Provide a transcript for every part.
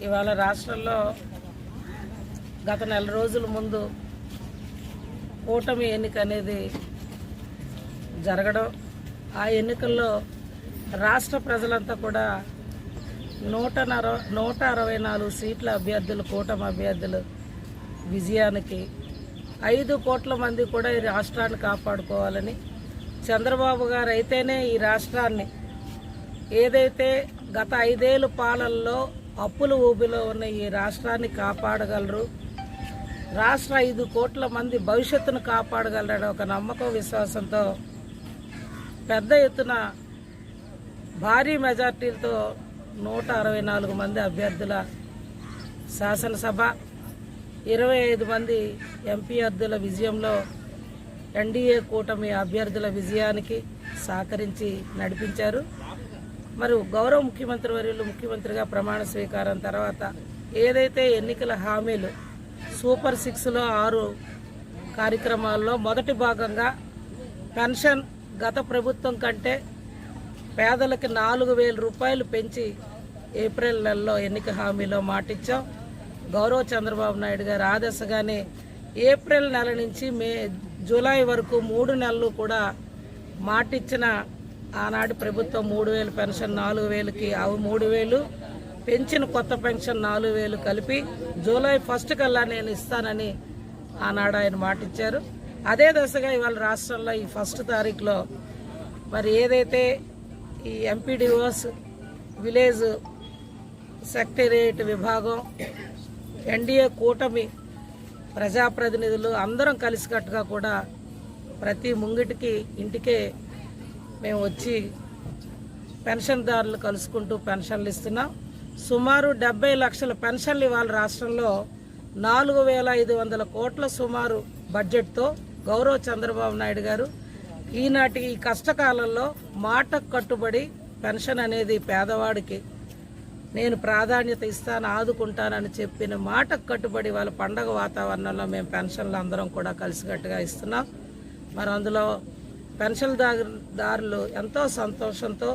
ఇవాళ రాష్ట్రంలో గత నెల రోజుల ముందు కూటమి ఎన్నిక అనేది జరగడం ఆ ఎన్నికల్లో రాష్ట్ర ప్రజలంతా కూడా నూట నర నూట అరవై నాలుగు సీట్ల అభ్యర్థులు కూటమి అభ్యర్థులు విజయానికి ఐదు కోట్ల మంది కూడా ఈ రాష్ట్రాన్ని కాపాడుకోవాలని చంద్రబాబు గారు అయితేనే ఈ రాష్ట్రాన్ని ఏదైతే గత ఐదేళ్ళు పాలనలో అప్పుల ఊబిలో ఉన్న ఈ రాష్ట్రాన్ని కాపాడగలరు. రాష్ట్ర ఐదు కోట్ల మంది భవిష్యత్తును కాపాడగలరని ఒక నమ్మకం విశ్వాసంతో పెద్ద ఎత్తున భారీ మెజార్టీలతో నూట అరవై నాలుగు మంది అభ్యర్థుల శాసనసభ ఇరవై ఐదు మంది ఎంపీ అభ్యర్థుల విజయంలో ఎన్డీఏ కూటమి అభ్యర్థుల విజయానికి సహకరించి నడిపించారు. మరి గౌరవ ముఖ్యమంత్రి వర్యులు ముఖ్యమంత్రిగా ప్రమాణ స్వీకారం తర్వాత ఏదైతే ఎన్నికల హామీలు సూపర్ సిక్స్లో ఆరు కార్యక్రమాల్లో మొదటి భాగంగా పెన్షన్ గత ప్రభుత్వం కంటే పేదలకి నాలుగు వేల రూపాయలు పెంచి ఏప్రిల్ నెలలో ఎన్నిక హామీలో మాటిచ్చాం. గౌరవ చంద్రబాబు నాయుడు గారు ఆదేశగానే ఏప్రిల్ నెల నుంచి మే జూలై వరకు మూడు నెలలు కూడా మాటిచ్చిన ఆనాడు ప్రభుత్వం మూడు వేలు పెన్షన్ నాలుగు వేలకి అవి మూడు వేలు పెంచిన కొత్త పెన్షన్ నాలుగు వేలు కలిపి జూలై ఫస్ట్ కల్లా నేను ఇస్తానని ఆనాడు ఆయన మాటిచ్చారు. అదే దశగా ఇవాళ రాష్ట్రంలో ఈ ఫస్ట్ తారీఖులో మరి ఏదైతే ఈ ఎంపీడీఓస్ విలేజ్ సెక్రటేరియట్ విభాగం ఎన్డీఏ కూటమి ప్రజాప్రతినిధులు అందరం కలిసికట్టుగా కూడా ప్రతి ముంగిటికి ఇంటికే మేము వచ్చి పెన్షన్దారులు కలుసుకుంటూ పెన్షన్లు ఇస్తున్నాం. సుమారు డెబ్బై లక్షల పెన్షన్లు ఇవాళ రాష్ట్రంలో నాలుగు వేల ఐదు వందల కోట్ల సుమారు బడ్జెట్తో గౌరవ చంద్రబాబు నాయుడు గారు ఈనాటి ఈ కష్టకాలంలో మాటకు కట్టుబడి పెన్షన్ అనేది పేదవాడికి నేను ప్రాధాన్యత ఇస్తాను ఆదుకుంటానని చెప్పిన మాటకు కట్టుబడి వాళ్ళ పండగ వాతావరణంలో మేము పెన్షన్లు అందరం కూడా కలిసికట్టుగా ఇస్తున్నాం. మరి అందులో పెన్షన్ దారులు ఎంతో సంతోషంతో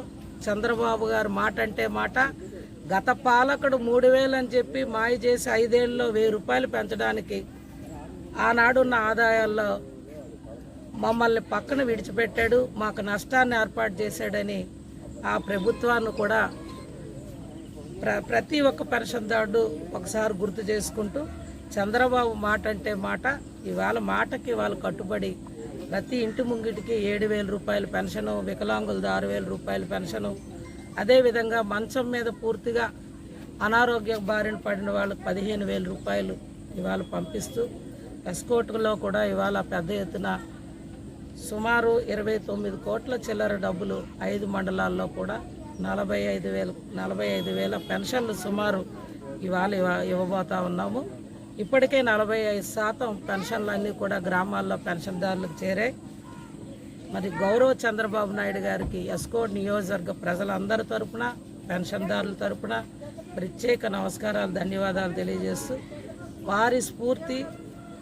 చంద్రబాబు గారు మాట అంటే మాట గత పాలకుడు మూడు అని చెప్పి మాయ చేసి ఐదేళ్ళలో వెయ్యి రూపాయలు పెంచడానికి ఆనాడున్న ఆదాయాల్లో మమ్మల్ని పక్కన విడిచిపెట్టాడు మాకు నష్టాన్ని ఏర్పాటు చేశాడని ఆ ప్రభుత్వాన్ని కూడా ప్ర ప్రతి ఒక్క పెన్షన్దారుడు ఒకసారి గుర్తు చేసుకుంటూ చంద్రబాబు మాట అంటే మాట ఇవాళ మాటకి వాళ్ళు కట్టుబడి ప్రతి ఇంటి ముంగిటికి ఏడు వేల రూపాయల పెన్షను వికలాంగులది ఆరు వేల రూపాయల పెన్షను. అదేవిధంగా మంచం మీద పూర్తిగా అనారోగ్య బారిన పడిన వాళ్ళకి పదిహేను వేల రూపాయలు ఇవాళ పంపిస్తూ ఎస్కోట్లో కూడా ఇవాళ పెద్ద ఎత్తున సుమారు ఇరవై తొమ్మిది కోట్ల చిల్లర డబ్బులు ఐదు మండలాల్లో కూడా నలభై ఐదు వేలు నలభై ఐదు వేల పెన్షన్లు సుమారు ఇవాళ ఇవ్వ- ఇవ్వబోతా ఉన్నాము. ఇప్పటికే నలభై ఐదు శాతం పెన్షన్లన్నీ కూడా గ్రామాల్లో పెన్షన్దారులకు చేరాయి. మరి గౌరవ చంద్రబాబు నాయుడు గారికి ఎస్కో నియోజకవర్గ ప్రజలందరి తరపున పెన్షన్దారుల తరపున ప్రత్యేక నమస్కారాలు ధన్యవాదాలు తెలియజేస్తూ వారి స్ఫూర్తి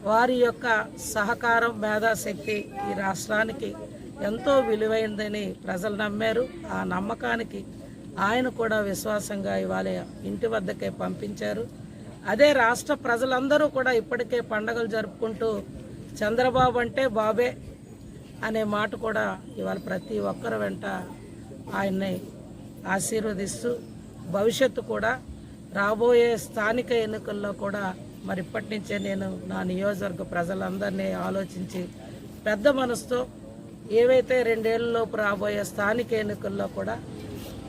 వారి యొక్క సహకారం మేధాశక్తి ఈ రాష్ట్రానికి ఎంతో విలువైందని ప్రజలు నమ్మారు. ఆ నమ్మకానికి ఆయన కూడా విశ్వాసంగా ఇవాళ ఇంటి వద్దకే పంపించారు. అదే రాష్ట్ర ప్రజలందరూ కూడా ఇప్పటికే పండగలు జరుపుకుంటూ చంద్రబాబు అంటే బాబే అనే మాట కూడా ఇవాళ ప్రతి ఒక్కరి వెంట ఆయన్ని ఆశీర్వదిస్తూ భవిష్యత్తు కూడా రాబోయే స్థానిక ఎన్నికల్లో కూడా మరి ఇప్పటి నుంచే నేను నా నియోజకవర్గ ప్రజలందరినీ ఆలోచించి పెద్ద మనసుతో ఏవైతే రెండేళ్ళలోపు రాబోయే స్థానిక ఎన్నికల్లో కూడా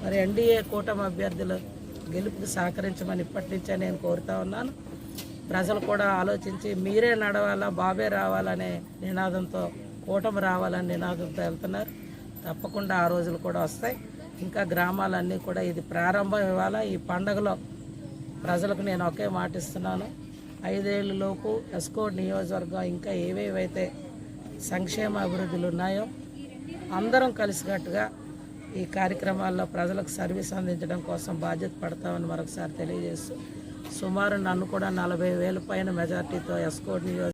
మరి ఎన్డీఏ కూటమి అభ్యర్థులు గెలుపుకి సహకరించమని ఇప్పటి నుంచే నేను కోరుతా ఉన్నాను. ప్రజలు కూడా ఆలోచించి మీరే నడవాలా బాబే రావాలనే నినాదంతో కూటమి రావాలని నినాదంతో వెళ్తున్నారు. తప్పకుండా ఆ రోజులు కూడా వస్తాయి. ఇంకా గ్రామాలన్నీ కూడా ఇది ప్రారంభం ఇవ్వాలా? ఈ పండగలో ప్రజలకు నేను ఒకే మాటిస్తున్నాను ఐదేళ్ళలోపు ఎస్కో ఎస్కోడ్ నియోజకవర్గం ఇంకా ఏవేవైతే సంక్షేమ అభివృద్ధులు ఉన్నాయో అందరం కలిసికట్టుగా ఈ కార్యక్రమాల్లో ప్రజలకు సర్వీస్ అందించడం కోసం బాధ్యత పడతామని మరొకసారి తెలియజేస్తూ సుమారు నన్ను కూడా నలభై వేల పైన మెజార్టీతో ఎస్కోడ్ నియోజక